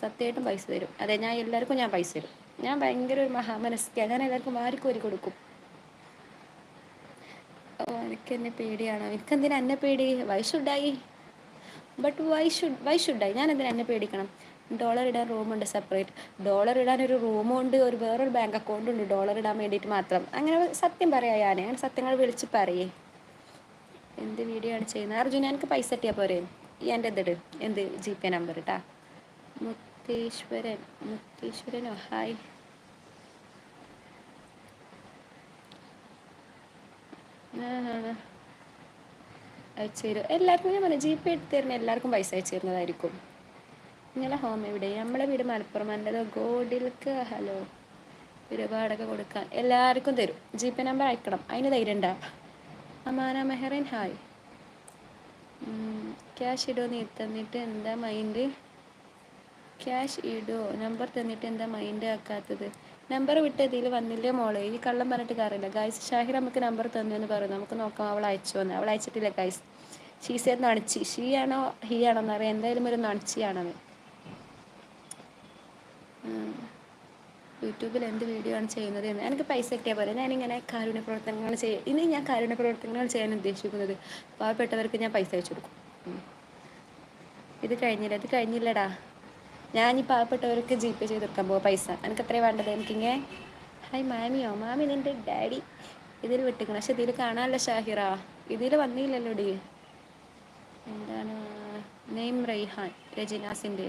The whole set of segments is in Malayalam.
സത്യമായിട്ടും പൈസ തരും. അതെ ഞാൻ എല്ലാവർക്കും ഞാൻ പൈസ തരും. ഞാൻ ഭയങ്കര ഒരു മഹാമനസ്ക. ഞാൻ എല്ലാവർക്കും വാരിക്കോരി കൊടുക്കും. ഓ എനിക്ക് എന്നെ പേടിയാണോ. എനിക്ക് എന്തിനാ എന്നെ പേടി? Why should I but why should why should I ഞാൻ എന്തിനാ എന്നെ പേടിക്കണം? ഡോളർ ഇടാൻ റൂമുണ്ട് സെപ്പറേറ്റ് ഡോളർ ഇടാൻ ഒരു റൂമുണ്ട് ഒരു വേറൊരു ബാങ്ക് അക്കൗണ്ട് ഉണ്ട്. ഡോളർ ഇടാൻ വേണ്ടിയിട്ട് മാത്രം. അങ്ങനെ സത്യം പറയാം ഞാൻ അങ്ങനെ സത്യങ്ങൾ വിളിച്ച് പറയേ. എന്ത് വീഡിയോ ആണ് ചെയ്യുന്നത്? അർജുന എനിക്ക് പൈസ കിട്ടിയാൽ പോരെ? ഈ എന്റെ ഇതിട് എന്ത് ജി പേ നമ്പർ ഇട്ടാ? മുത്തീശ്വരൻ മുക്തീശ്വരനോ ഹായ് അയച്ചുതരും. എല്ലാവർക്കും ഞാൻ പറഞ്ഞു ജി പേ തരുന്ന എല്ലാവർക്കും പൈസ അയച്ചു തരുന്നതായിരിക്കും. നിങ്ങളെ ഹോം എവിടെ? നമ്മളെ വീട് മലപ്പുറം. എന്റെ ഗോഡിൽക്ക് ഹലോ ഒരുപാടൊക്കെ കൊടുക്കാൻ എല്ലാവർക്കും തരും. ജി നമ്പർ അയക്കണം. അതിന് ധൈര്യം ഉണ്ടാ. അമാന മെഹറിൻ ഹായ്. ക്യാഷ് ഇടോ നീ തന്നിട്ട് എന്താ മൈൻഡ് ക്യാഷ് ഇടോ. നമ്പർ തന്നിട്ട് എന്താ മൈൻഡ് ആക്കാത്തത്? നമ്പർ വിട്ട് ഇതിൽ വന്നില്ലേ മോളെ? ഈ കള്ളം പറഞ്ഞിട്ട് കാര്യമില്ല. ഗൈസ് ഷാഹിർ നമുക്ക് നമ്പർ തന്നു എന്ന് പറയുന്നു നമുക്ക് നോക്കാം അവൾ അയച്ചു വന്ന്? അവൾ അയച്ചിട്ടില്ല ഗൈസ് ഷീസേ നണിച്ചി. ഷീ ആണോ ഹീ ആണോ എന്നറിയാം എന്തായാലും ഒരു നണിച്ചിയാണത് യൂട്യൂബിൽ എന്ത് വീഡിയോ ആണ് ചെയ്യുന്നത് എന്ന്. എനിക്ക് പൈസ കിട്ടിയാൽ പോലെ ഞാനിങ്ങനെ കാരുണ്യ പ്രവർത്തനങ്ങൾ ചെയ്യും ഇനി ഞാൻ കാരുണ്യ പ്രവർത്തനങ്ങൾ ചെയ്യാൻ ഉദ്ദേശിക്കുന്നത് പാവപ്പെട്ടവർക്ക് ഞാൻ പൈസ അയച്ചു കൊടുക്കും. ഇത് കഴിഞ്ഞില്ല. ഇത് കഴിഞ്ഞില്ലടാ. ഞാൻ ഈ പാവപ്പെട്ടവർക്ക് ജി പേ ചെയ്ത് കൊടുക്കാൻ പോവാ പൈസ. എനിക്ക് അത്രേ വേണ്ടത് എനിക്കിങ്ങനെ ഹായ് മാമിയോ മാമി നിന്റെ ഡാഡി ഇതിൽ വിട്ടിക്കണം. പക്ഷെ ഇതിൽ കാണാനല്ല ഷാഹിറ. ഇതിൽ വന്നില്ലല്ലോ ഡി എന്താണ്? നെയിം റൈഹാൻ രജിനാസിന്റെ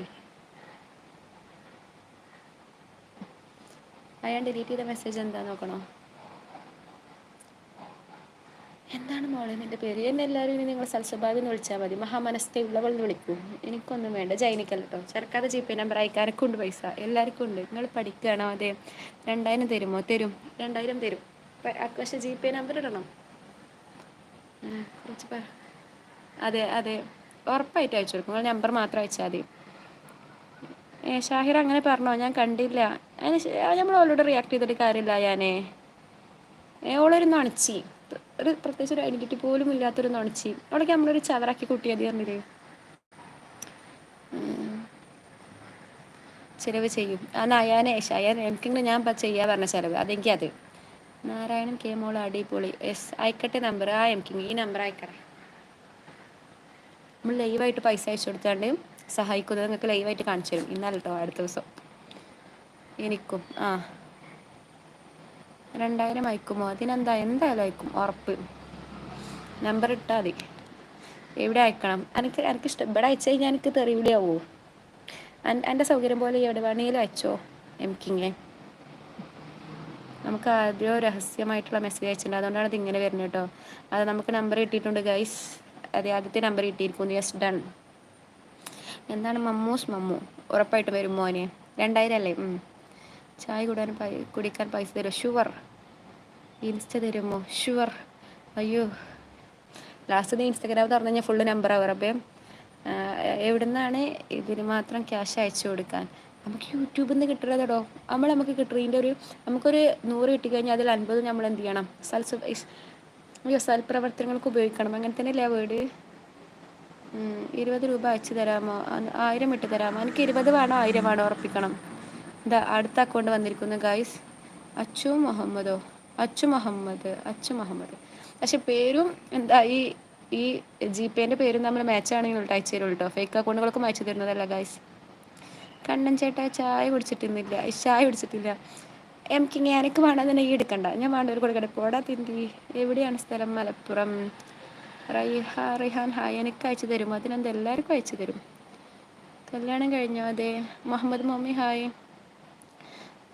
അയാൾ ഡിലീറ്റ് ചെയ്ത മെസ്സേജ് എന്താ നോക്കണോ? എന്താണ് മോളെ നിന്റെ പേര്? എന്നെ എല്ലാവരും ഇനി നിങ്ങൾ സൽസ്വഭാവി എന്ന് വിളിച്ചാൽ മതി. മഹാമനസ്ഥയുള്ളവൾ എന്ന് വിളിക്കൂ. എനിക്കൊന്നും വേണ്ട. ജൈനിക്കല്ലോ ചെറുക്കാതെ ജി നമ്പർ അയക്കാനൊക്കെ ഉണ്ട് പൈസ. എല്ലാവർക്കും ഉണ്ട്. നിങ്ങൾ പഠിക്കുകയാണോ? അതെ. രണ്ടായിരം തരുമോ? തരും. രണ്ടായിരം തരും. പക്ഷേ ജി പേ നമ്പർ ഇടണം. കുറച്ച് അതെ അതെ. ഉറപ്പായിട്ട് അയച്ചു കൊടുക്കും. നിങ്ങൾ നമ്പർ മാത്രം അയച്ചാൽ മതി. ഏ ഷാഹിർ അങ്ങനെ പറഞ്ഞോ? ഞാൻ കണ്ടില്ല. അതിന് നമ്മൾ അവളോട് റിയാക്ട് ചെയ്തിട്ട് കാര്യമില്ല ഞാനേ ഏ ഓളൊരു നണിച്ചി. ഒരു പ്രത്യേകിച്ച് ഒരു ഐഡന്റിറ്റി പോലും ഇല്ലാത്തൊരു നൊണച്ചി. അവിടെ നമ്മളൊരു ചവറാക്കി കൂട്ടിയത് പറഞ്ഞില്ലേ? ചിലവ് ചെയ്യും. ആ നയാനെ ഷയാൻ എനിക്കിങ്ങനെ ഞാൻ ചെയ്യാ പറഞ്ഞ ചിലവ്. അതെനിക്ക് അത് നാരായണൻ കെ മോൾ അടിപൊളി. എസ് അയക്കട്ടെ നമ്പർ ആ എനിക്ക് ഈ നമ്പർ അയക്കട്ടെ. നമ്മൾ ലൈവായിട്ട് പൈസ അയച്ചു കൊടുത്താണ്ട് സഹായിക്കുന്നത് നിങ്ങൾക്ക് ലൈവായിട്ട് കാണിച്ചു തരും. ഇന്നാലോ അടുത്ത ദിവസം. എനിക്കും. ആ. രണ്ടായിരം അയക്കുമോ? അതിനെന്താ? എന്തായാലും അയക്കും. ഉറപ്പ്. നമ്പർ ഇട്ടാൽ മതി. എവിടെ അയക്കണം? എനിക്ക് എനിക്ക് ഇഷ്ടം. ഇവിടെ അയച്ചു കഴിഞ്ഞാൽ എനിക്ക് തെറിവിളിയാവോ എന്റെ സൗകര്യം പോലെ എവിടെ വേണമെങ്കിലും അയച്ചോ? എനിക്കിങ്ങനെ. നമുക്ക് ആദ്യം രഹസ്യമായിട്ടുള്ള മെസ്സേജ് അയച്ചിട്ടുണ്ട്. അതുകൊണ്ടാണ് ഇത് ഇങ്ങനെ വരുന്നത് കേട്ടോ. അത് നമുക്ക് നമ്പർ കിട്ടിയിട്ടുണ്ട് ഗൈസ് അതെ ആദ്യത്തെ നമ്പർ കിട്ടിയിരിക്കുന്നു. യെസ് ഡൺ എന്താണ് മമ്മൂസ് മമ്മു. ഉറപ്പായിട്ട് വരും മോനെ. രണ്ടായിരം അല്ലേ? ചായ കുടാൻ കുടിക്കാൻ പൈസ തരുമോ? ഷുവർ ഇൻസ്റ്റ തരുമോ? ഷുവർ അയ്യോ. ലാസ്റ്റ് നീ ഇൻസ്റ്റഗ്രാം തുറന്നു കഴിഞ്ഞാൽ ഫുള്ള് ആവും അപ്പം എവിടുന്നാണ് ഇതിന് മാത്രം ക്യാഷ് അയച്ചു കൊടുക്കാൻ? നമുക്ക് യൂട്യൂബിൽ നിന്ന് കിട്ടുന്നതോ നമ്മൾ നമുക്ക് കിട്ടുന്നതിന്റെ ഒരു നമുക്കൊരു നൂറ് കിട്ടിക്കഴിഞ്ഞാൽ അതിൽ അൻപത് നമ്മൾ എന്ത് ചെയ്യണം? സൽസ് അയ്യോ സൽപ്രവർത്തനങ്ങൾക്ക് ഉപയോഗിക്കണം. അങ്ങനെ തന്നെയല്ലേ വീട് ഇരുപത് രൂപ അയച്ചു തരാമോ? ആയിരം ഇട്ട് തരാമോ? എനിക്ക് ഇരുപത് വേണോ? ആയിരം വേണോ? ഉറപ്പിക്കണം. എന്താ അടുത്ത അക്കൗണ്ട് വന്നിരിക്കുന്നു ഗായ്സ് അച്ചു മുഹമ്മദോ. അച്ചു മുഹമ്മദ് അച്ചു മുഹമ്മദ്. പക്ഷെ പേരും എന്താ ഈ ഈ ജി പേന്റെ പേരും നമ്മൾ മാച്ച് ആണെങ്കിൽ അയച്ചു തരുള്ളൂ കേട്ടോ ഫേക്ക് അക്കൗണ്ടുകൾക്ക് മാച്ച് തരുന്നതല്ല ഗായ്സ് കണ്ണൻ ചേട്ടാ ചായ കുടിച്ചിട്ടിരുന്നില്ല ചായ കുടിച്ചിട്ടില്ല. എനിക്ക് എനിക്ക് വേണമെന്നുണ്ടെങ്കിൽ എടുക്കണ്ട. ഞാൻ വേണ്ട ഒരു കൊടുക്കട്ടെ. പോടാ തിന്തി. എവിടെയാണ് സ്ഥലം? മലപ്പുറം. റൈഹ റിഹാൻ ഹായ് എനിക്ക് അയച്ചു തരും. അതിനെന്ത് എല്ലാവർക്കും അയച്ചു തരും? കല്യാണം കഴിഞ്ഞോ അതെ? Muhammad mummy hi.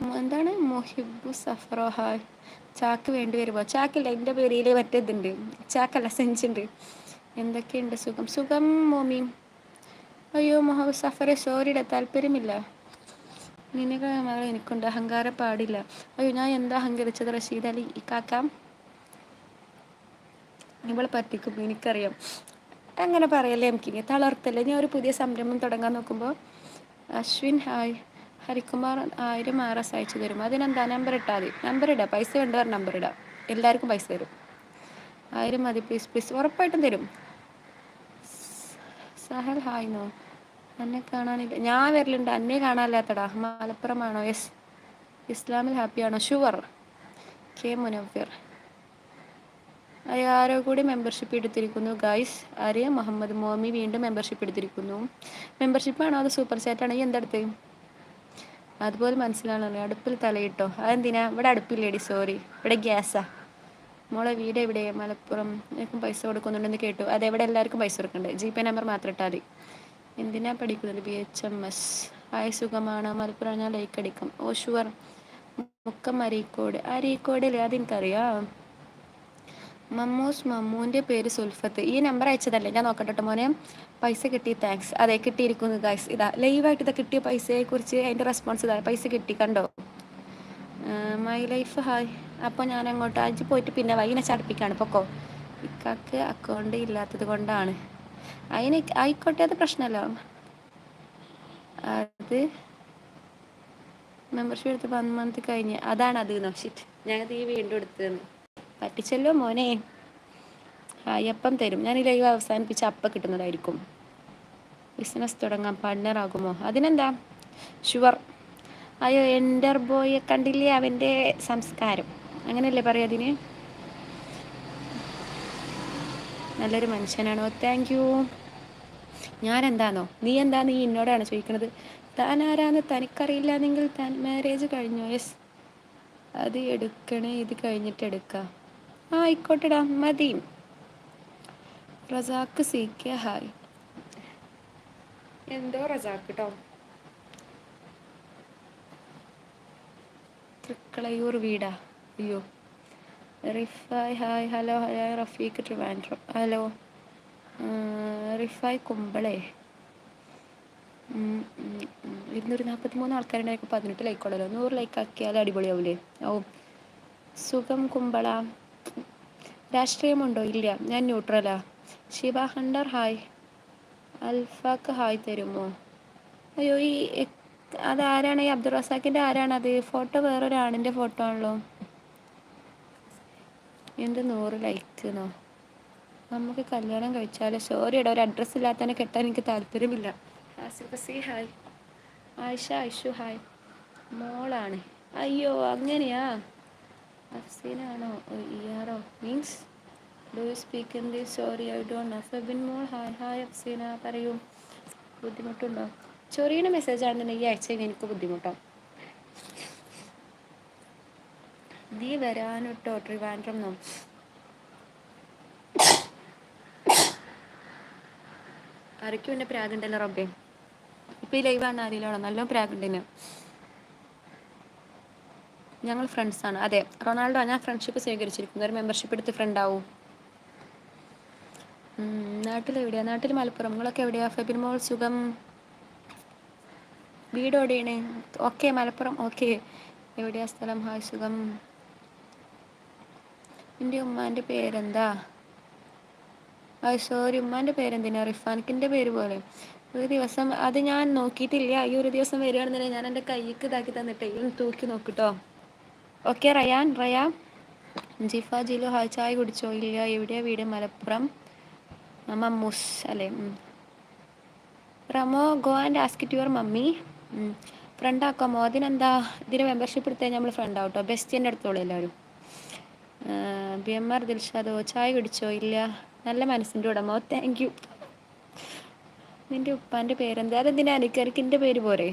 എന്താണ്? മൊഹിബു സഫറോഹ. ചാക്ക് വേണ്ടി വരുമോ? ചാക്കില്ല എന്റെ പേരിൽ മറ്റേതുണ്ട് ചാക്കല്ല സെഞ്ചുണ്ട് എന്തൊക്കെയുണ്ട് സുഖം? സുഖം മോമി. അയ്യോ മൊഹബ് സഫറെ സോറിയുടെ താല്പര്യമില്ല. നിനക്ക് മകൾ എനിക്കുണ്ട് അഹങ്കാര പാടില്ല. അയ്യോ ഞാൻ എന്താ അഹങ്കരിച്ചത് റഷീദ് അലി? കാക്കാം? ഇവളെ പറ്റിക്കും എനിക്കറിയാം. അങ്ങനെ പറയല്ലേ എനിക്ക് തളർത്തല്ലേ? ഞാൻ ഒരു പുതിയ സംരംഭം തുടങ്ങാൻ നോക്കുമ്പോൾ അശ്വിൻ ഹായ്. ഹരികുമാർ ആയിരം ആർ എസ് അയച്ചു തരും. അതിനെന്താ? നമ്പർ ഇട്ടാൽ മതി. നമ്പർ ഇടാം. പൈസ വേണ്ടവർ നമ്പർ ഇടാം. എല്ലാവർക്കും പൈസ തരും. ആയിരം മതി. പ്ലീസ് പ്ലീസ് ഉറപ്പായിട്ടും തരും. Sahal hi no. എന്നെ കാണാനില്ല. ഞാൻ വരലുണ്ട്. അന്നെ കാണാനില്ലാത്തടാ. മലപ്പുറമാണോ? യെസ്. ഇസ്ലാമിൽ ഹാപ്പിയാണോ ഷുവർ കെ മുനവ്വർ. ആരോ കൂടി മെമ്പർഷിപ്പ് എടുത്തിരിക്കുന്നു. ഗൈസ് ആര്യ മുഹമ്മദ് മോമി വീണ്ടും മെമ്പർഷിപ്പ് എടുത്തിരിക്കുന്നു. മെമ്പർഷിപ്പ് ആണോ? അത് സൂപ്പർ ഈ എന്തെടുത്ത്? അതുപോലെ മനസ്സിലാണല്ലോ അടുപ്പിൽ തലയിട്ടോ. അതെന്തിനാ? ഇവിടെ അടുപ്പില്ലേടി സോറി ഇവിടെ ഗ്യാസാ. മോളെ വീട് എവിടെ? മലപ്പുറം. പൈസ കൊടുക്കുന്നുണ്ടെന്ന് കേട്ടു. അത് എവിടെ എല്ലാവർക്കും പൈസ കൊടുക്കണ്ടേ? ജി പേ നമ്പർ മാത്രം ഇട്ടാൽ മതി. എന്തിനാ പഠിക്കുന്നത്? ബി എച്ച് എം എസ് ആയ സുഖമാണ്? മലപ്പുറം ഞാൻ ലൈക്ക് അടിക്കും. Oh sure Mukkam Areekode. അരീക്കോടില്ലേ? അതെനിക്കറിയാം. മമ്മൂസ് മമ്മൂന്റെ പേര് സുൽഫത്ത്. ഈ നമ്പർ അയച്ചതല്ലേ? ഞാൻ നോക്കട്ടെ മോനെ. പൈസ കിട്ടി താങ്ക്സ് അതെ കിട്ടിയിരിക്കുന്നു ഗായ്സ് ഇതാ ലൈവായിട്ട് ഇതാ കിട്ടിയ പൈസയെക്കുറിച്ച് അതിന്റെ റെസ്പോൺസ് ഇതാ. പൈസ കിട്ടി കണ്ടോ? മൈ ലൈഫ് ഹായ് അപ്പോൾ ഞാൻ അങ്ങോട്ട് അഞ്ച് പോയിട്ട് പിന്നെ വൈകിനെ ചടപ്പിക്കാണ്. പൊക്കോ? ഇക്കാക്ക് അക്കൗണ്ട് ഇല്ലാത്തത് കൊണ്ടാണ്. അതിന് ആയിക്കോട്ടെ അത് പ്രശ്നമല്ല അത് മെമ്പർഷിപ്പ് എടുത്ത് വൺ മന്ത് കഴിഞ്ഞ്. അതാണ് അത് നോഷിറ്റ് ഞങ്ങൾ ഈ വീണ്ടും എടുത്തതെന്ന് പറ്റിച്ചല്ലോ മോനെ. അയ്യപ്പം തരും. ഞാൻ ഈ ലൈവ് അവസാനിപ്പിച്ച് അപ്പം കിട്ടുന്നതായിരിക്കും. ബിസിനസ് തുടങ്ങാൻ പാർട്ട്ണർ ആകുമോ അതിനെന്താ? ഷുവർ അയ്യോ എന്റർ ബോയെ കണ്ടില്ലേ? അവന്റെ സംസ്കാരം. അങ്ങനെയല്ലേ പറയാം അതിന്? നല്ലൊരു മനുഷ്യനാണോ? താങ്ക് യു ഞാൻ എന്താണോ നീ എന്താ നീ എന്നോടാണ് ചോദിക്കുന്നത് താൻ ആരാന്ന് തനിക്കറിയില്ലെങ്കിൽ താൻ മാരേജ് കഴിഞ്ഞോ? യെസ് അത് എടുക്കണേ ഇത് കഴിഞ്ഞിട്ട് എടുക്കാം. ആ ആയിക്കോട്ടെടാ മതി. Razak C K hi. എന്തോ റസാക്ക് കേട്ടോ തൃക്കളയൂർ വീടാ. അയ്യോ. Rifai hi hello hello Rafeeq Trivandrum. Hello. Rifai കുമ്പളേ. ഇരുന്നൂറ്റി നാൽപ്പത്തി മൂന്ന് ആൾക്കാരുണ്ടായിരിക്കും പതിനെട്ട് ലൈക്കുള്ളല്ലോ നൂറ് ലൈക്ക് ആക്കിയാൽ അടിപൊളിയാവൂലേ? ഓ. സുഖം കുമ്പള. രാഷ്ട്രീയമുണ്ടോ? ഇല്ല. ഞാൻ ന്യൂട്രലാ ശിവ ഹണ്ടർ ഹായ്. അൽഫാക്ക് ഹായ് തരുമോ? അയ്യോ ഈ അതാരാണ്? ഈ അബ്ദുൾ റസാഖിന്റെ ആരാണത് ഫോട്ടോ വേറൊരാണിന്റെ ഫോട്ടോ ആണല്ലോ. എന്ത് നൂറ് ലൈക്ക് എന്നോ നമുക്ക് കല്യാണം കഴിച്ചാലോ? സോറി ഇടാ ഒരു അഡ്രസ്സ് ഇല്ലാത്തതിനെ കെട്ടാൻ എനിക്ക് താല്പര്യമില്ല. ആസിഫസി ഹായ്. ആയിഷ ഐഷു ഹായ്. മോളാണ്. അയ്യോ അങ്ങനെയാ? അഫ്സീനാണോ? ഇയാറോ means do you speak the sorry I don't know Febin mall hi hi Afseena പറയൂ. ബുദ്ധിമുട്ടുണ്ടോ? ചൊറിയുടെ മെസ്സേജ് ആണെന്നുണ്ടെങ്കിൽ അയച്ചതിന് എനിക്ക് ബുദ്ധിമുട്ടോ. നീ വരാനുട്ടോ ട്രിവാൻഡ്രം നോ? ആരൊക്കെയും എന്റെ പ്രാഗുണ്ടല്ലോ റബ്ബേ. ഇപ്പം ഈ ലൈവാണ് ആരെയിലാണോ നല്ല പ്രാഗുണ്ടെന്ന് ഞങ്ങൾ ഫ്രണ്ട്സാണ് അതെ റൊണാൾഡോ ഞാൻ ഫ്രണ്ട്ഷിപ്പ് സ്വീകരിച്ചിരിക്കുന്നു. ഒരു മെമ്പർഷിപ്പ് എടുത്ത് ഫ്രണ്ട് ആവും. നാട്ടിൽ മലപ്പുറം. നിങ്ങളൊക്കെ എവിടെയാ? ഫെബിൻ മോൾ സുഖം? വീട് എവിടെയാണ്? ഓക്കെ മലപ്പുറം. ഓക്കെ എവിടെയാ സ്ഥലം? ഹായ് സുഖം. എന്റെ ഉമ്മാന്റെ പേരെന്താ? ഹായ് സോറി ഉമ്മാന്റെ പേരെന്തിനാ? റിഫാൻക്കിന്റെ പേര് പോലെ. ഒരു ദിവസം അത് ഞാൻ നോക്കിയിട്ടില്ല. ഈ ഒരു ദിവസം വരികയാണെന്നുണ്ടെങ്കിൽ ഞാൻ എന്റെ കൈക്ക് ഇതാക്കി തന്നിട്ടേ തൂക്കി നോക്കിട്ടോ ഓക്കെ റയാൻ റയാ. ജിഫ ജിലു ഹായ് ചായ കുടിച്ചോ? ഇല്ല എവിടെയാ വീട്? മലപ്പുറം. മമ്മൂസ് അല്ലേ? Ramo go and ask it your mummy. Friend ആക്കാമോ അതിനെന്താ? ഇതിന് മെമ്പർഷിപ്പ് എടുത്താൽ നമ്മൾ ഫ്രണ്ട് ആവട്ടോ. ബെസ്റ്റിന്റെ അടുത്തോളൂ എല്ലാവരും. ബി എം ആർ ദിൽഷാദോ ചായ കുടിച്ചോ? ഇല്ല. നല്ല മനസ്സിന്റെ ഉടമോ. താങ്ക് യു നിന്റെ ഉപ്പാന്റെ പേരെന്താ? അതെന്തിനാ? എന്റെ പേര് പോരെ.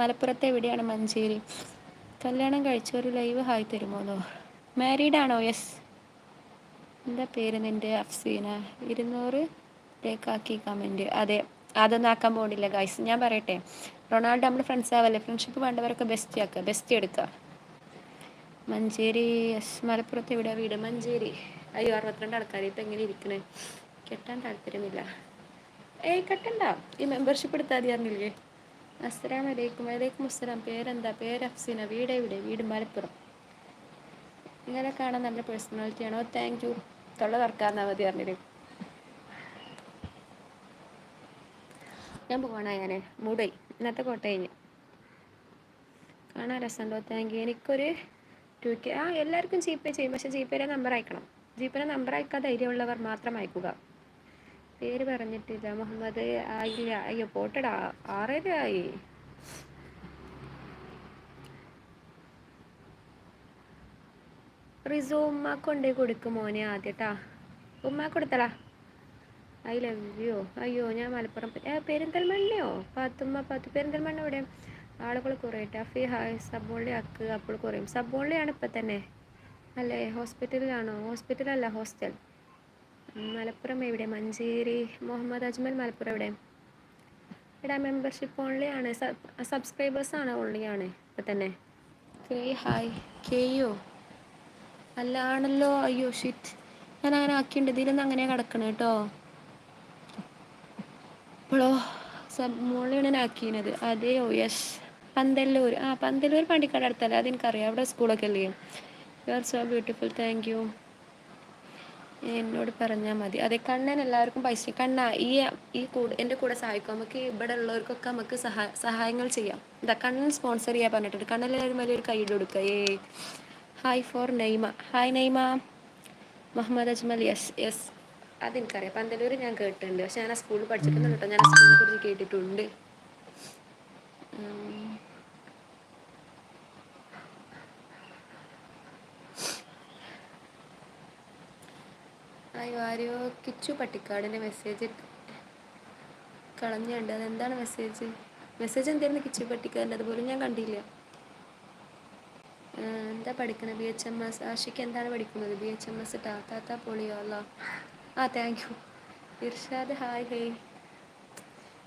മലപ്പുറത്തെ എവിടെയാണ് മഞ്ചേരി? കല്യാണം കഴിച്ച ഒരു ലൈവ് ഹായ് തരുമോന്നോ? മാരീഡ് ആണോ യെസ് എന്താ പേര് നിന്റെ അഫ്സീന? ഇരുന്നൂറ് ലേക്കാക്കി കമന്റ് അതെ അതൊന്നും ആക്കാൻ പോണില്ല ഗൈസ് ഞാൻ പറയട്ടെ റൊണാൾഡോ നമ്മൾ ഫ്രണ്ട്സ് ആവല്ലേ? ഫ്രണ്ട്ഷിപ്പ് വേണ്ടവരൊക്കെ ബെസ്റ്റ് ആക്കുക ബെസ്റ്റ് എടുക്കുക മഞ്ചേരി യെസ് മലപ്പുറത്ത് എവിടെ വീട്? മഞ്ചേരി. അയ്യോ അറുപത്തിരണ്ട് ആൾക്കാർ ഇപ്പം എങ്ങനെ ഇരിക്കണേ? കെട്ടാൻ താല്പര്യമില്ല. ഏയ് കെട്ടണ്ട. ഈ മെമ്പർഷിപ്പ് എടുത്താൽ മതി അറിഞ്ഞില്ലേ? അസ്സലാം വലൈക്കും വലൈക്കും അസ്സലാം പേരെന്താ? പേര് അഫ്സീന. വീട് എവിടെ? വീട് മലപ്പുറം. ഇങ്ങനെ കാണാൻ നല്ല പേഴ്സണാലിറ്റി ആണോ. താങ്ക് യു തൊള്ള തുറക്കാന്നാ മതി അറിഞ്ഞു ഞാൻ പോകണ ഞാൻ മൂടായി ഇന്നത്തെ കോട്ടയം കാണാൻ രസമുണ്ടോ? താങ്ക് യു എനിക്കൊരു ടു കെ ആ എല്ലാവർക്കും ജി പേ ചെയ്യും. പക്ഷേ ജി നമ്പർ അയക്കണം. ജി നമ്പർ അയക്കാൻ ധൈര്യമുള്ളവർ മാത്രം അയക്കുക. പേര് പറഞ്ഞിട്ടില്ല. മുഹമ്മദ് ആയില്ല. അയ്യോ പോട്ടടാ. ആറര ആയി. റിസു ഉമ്മാക്ക് കൊണ്ടേ കൊടുക്കും മോനെ ആദ്യട്ടാ. ഉമ്മ കൊടുത്തടാ. ഐ ലവ് യു അയ്യോ ഞാൻ മലപ്പുറം പെരിന്തൽമണ്ണയോ? പാത്തുമ്മ പാത്തു പെരിന്തൽമണ്ണ ഇവിടെ ആളുകൾ കുറേ ടഫി ഹായ് സബോളി ആക്ക് അപ്പോൾ കുറയും. സബോളിയാണ് ഇപ്പം തന്നെ അല്ലേ? ഹോസ്പിറ്റലിലാണോ? ഹോസ്പിറ്റലല്ല ഹോസ്റ്റൽ. മലപ്പുറം എവിടെ? മഞ്ചേരി. മുഹമ്മദ് അജ്മൽ മലപ്പുറം എവിടെ? എടാ മെമ്പർഷിപ്പ് ഓൺലി ആണ്. സബ്സ്ക്രൈബേഴ്സ് ആണ് ഓൺലി ആണ്. ഇപ്പം തന്നെ. കെ ഹായ് കെയോ അല്ല ആണല്ലോ. അയ്യോ ഷിറ്റ് ഞാൻ അങ്ങനെ ആക്കിയിട്ടുണ്ട്. ഇതിലൊന്നും അങ്ങനെ കിടക്കണം കേട്ടോ ഇപ്പോഴോ സബ് മോളിലാണ് ഞാൻ ആക്കിയത് അതെയോ? യെസ് പന്തല്ലൂർ ആ പന്തല്ലൂർ പണ്ടിക്കാട് അടുത്തല്ലേ? അതെനിക്കറിയാം. അവിടെ സ്കൂളൊക്കെ അല്ലേ? You are so beautiful thank you എന്നോട് പറഞ്ഞാൽ മതി. അതെ കണ്ണൻ എല്ലാവർക്കും പൈസ കണ്ണ ഈ ഈ കൂടെ എന്റെ കൂടെ സഹായിക്കും. നമുക്ക് ഇവിടെ ഉള്ളവർക്കൊക്കെ നമുക്ക് സഹായ സഹായങ്ങൾ ചെയ്യാം. എന്താ കണ്ണൻ സ്പോൺസർ ചെയ്യാൻ പറഞ്ഞിട്ടുണ്ട്. കണ്ണൻ എല്ലാവരും വലിയൊരു കൈ കൊടുക്കുക ഏ hi for Naima hi Naima Muhammad Ajmal yes yes അതെനിക്കറിയാം. പന്തലൂർ ഞാൻ കേട്ടിട്ടുണ്ട്. പക്ഷെ ഞാൻ ആ സ്കൂളിൽ പഠിച്ചിട്ടുണ്ട് കേട്ടോ. ഞാൻ സ്കൂളിനെ കുറിച്ച് കേട്ടിട്ടുണ്ട്. അയ്യോ ആരെയോ കിച്ചു പട്ടിക്കാടിന്റെ മെസ്സേജ് കളഞ്ഞുണ്ട് അതെന്താണ് മെസ്സേജ് മെസ്സേജ് എന്തായിരുന്നു കിച്ചു പട്ടിക്കാടിന്റെ? അതുപോലും ഞാൻ കണ്ടില്ല. എന്താ പഠിക്കുന്നത് B H M S Ashik എന്താണ് പഠിക്കുന്നത്? ബി എച്ച് എം എസ് താത്ത പൊളിയോ അല്ല ആ thank you Irshad hi hey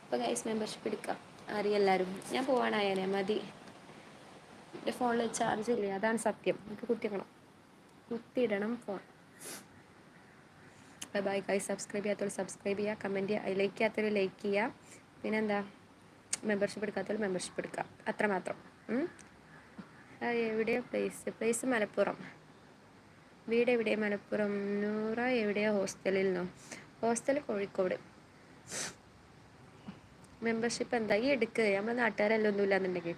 ഇപ്പോൾ ഗൈസ് മെമ്പർഷിപ്പ് എടുക്കാം. അറിയെല്ലാവരും ഞാൻ പോവാനായേനെ മതി. എന്റെ ഫോണിൽ ചാർജ് ഇല്ല? അതാണ് സത്യം. എനിക്ക് കുത്തിക്കണം കുത്തിയിടണം ഫോൺ ബൈ ബൈ കൈ സബ്സ്ക്രൈബ് ചെയ്യാത്തവർ സബ്സ്ക്രൈബ് ചെയ്യുക കമന്റ് ചെയ്യുക ലൈക്ക് ചെയ്യാത്തവർ ലൈക്ക് ചെയ്യുക. പിന്നെന്താ? മെമ്പർഷിപ്പ് എടുക്കാത്തവർ മെമ്പർഷിപ്പ് എടുക്കുക. അത്രമാത്രം. എവിടെയോ പ്ലേസ് പ്ലേസ് മലപ്പുറം. വീട് എവിടെ? മലപ്പുറം. നൂറ എവിടെയോ ഹോസ്റ്റലിൽ നിന്നോ? ഹോസ്റ്റൽ കോഴിക്കോട്. മെമ്പർഷിപ്പ് എന്താ? ഈ എടുക്കുക നമ്മളെ നാട്ടുകാരെല്ലാം ഒന്നും എന്നുണ്ടെങ്കിൽ.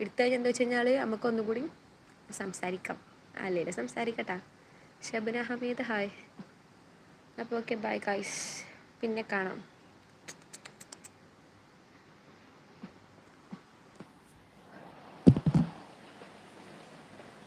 എടുത്തു കഴിഞ്ഞാൽ എന്താ വെച്ച് കഴിഞ്ഞാൽ നമുക്കൊന്നുകൂടി സംസാരിക്കാം. അല്ലേ സംസാരിക്കട്ടാ. ഷബന ഹമീദ് ഹായ്. അപ്പോൾ ഓക്കെ ബൈ ഗൈസ് പിന്നെ കാണാം.